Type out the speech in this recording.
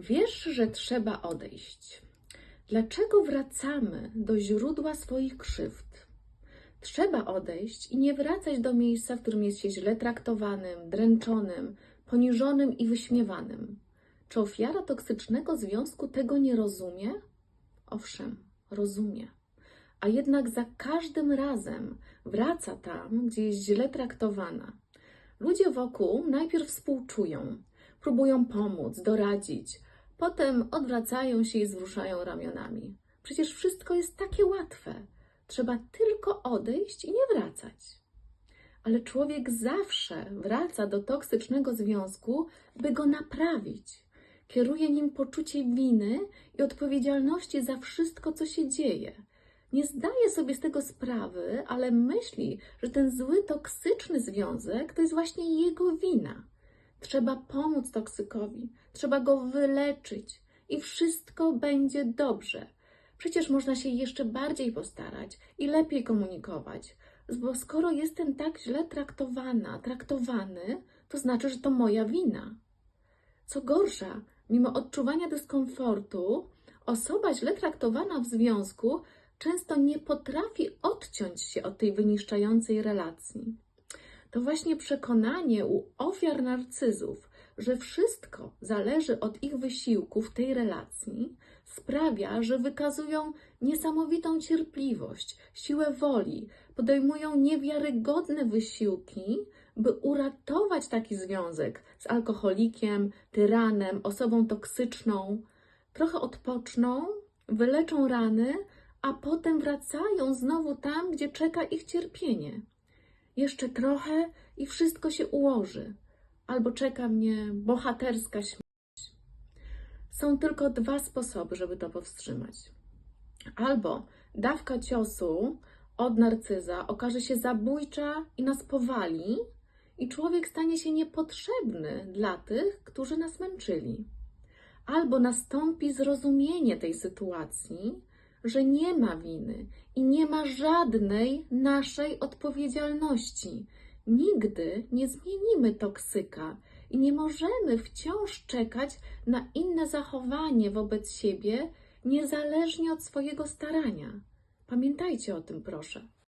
Wiesz, że trzeba odejść. Dlaczego wracamy do źródła swoich krzywd? Trzeba odejść i nie wracać do miejsca, w którym jest się źle traktowanym, dręczonym, poniżonym i wyśmiewanym. Czy ofiara toksycznego związku tego nie rozumie? Owszem, rozumie. A jednak za każdym razem wraca tam, gdzie jest źle traktowana. Ludzie wokół najpierw współczują, próbują pomóc, doradzić, potem odwracają się i wzruszają ramionami. Przecież wszystko jest takie łatwe. Trzeba tylko odejść i nie wracać. Ale człowiek zawsze wraca do toksycznego związku, by go naprawić. Kieruje nim poczucie winy i odpowiedzialności za wszystko, co się dzieje. Nie zdaje sobie z tego sprawy, ale myśli, że ten zły, toksyczny związek to jest właśnie jego wina. Trzeba pomóc toksykowi, trzeba go wyleczyć i wszystko będzie dobrze. Przecież można się jeszcze bardziej postarać i lepiej komunikować, bo skoro jestem tak źle traktowana, traktowany, to znaczy, że to moja wina. Co gorsza, mimo odczuwania dyskomfortu, osoba źle traktowana w związku często nie potrafi odciąć się od tej wyniszczającej relacji. To właśnie przekonanie u ofiar narcyzów, że wszystko zależy od ich wysiłku w tej relacji, sprawia, że wykazują niesamowitą cierpliwość, siłę woli, podejmują niewiarygodne wysiłki, by uratować taki związek z alkoholikiem, tyranem, osobą toksyczną. Trochę odpoczną, wyleczą rany, a potem wracają znowu tam, gdzie czeka ich cierpienie. Jeszcze trochę i wszystko się ułoży, albo czeka mnie bohaterska śmierć. Są tylko dwa sposoby, żeby to powstrzymać. Albo dawka ciosu od narcyza okaże się zabójcza i nas powali, i człowiek stanie się niepotrzebny dla tych, którzy nas męczyli. Albo nastąpi zrozumienie tej sytuacji, że nie ma winy i nie ma żadnej naszej odpowiedzialności. Nigdy nie zmienimy toksyka i nie możemy wciąż czekać na inne zachowanie wobec siebie, niezależnie od swojego starania. Pamiętajcie o tym, proszę.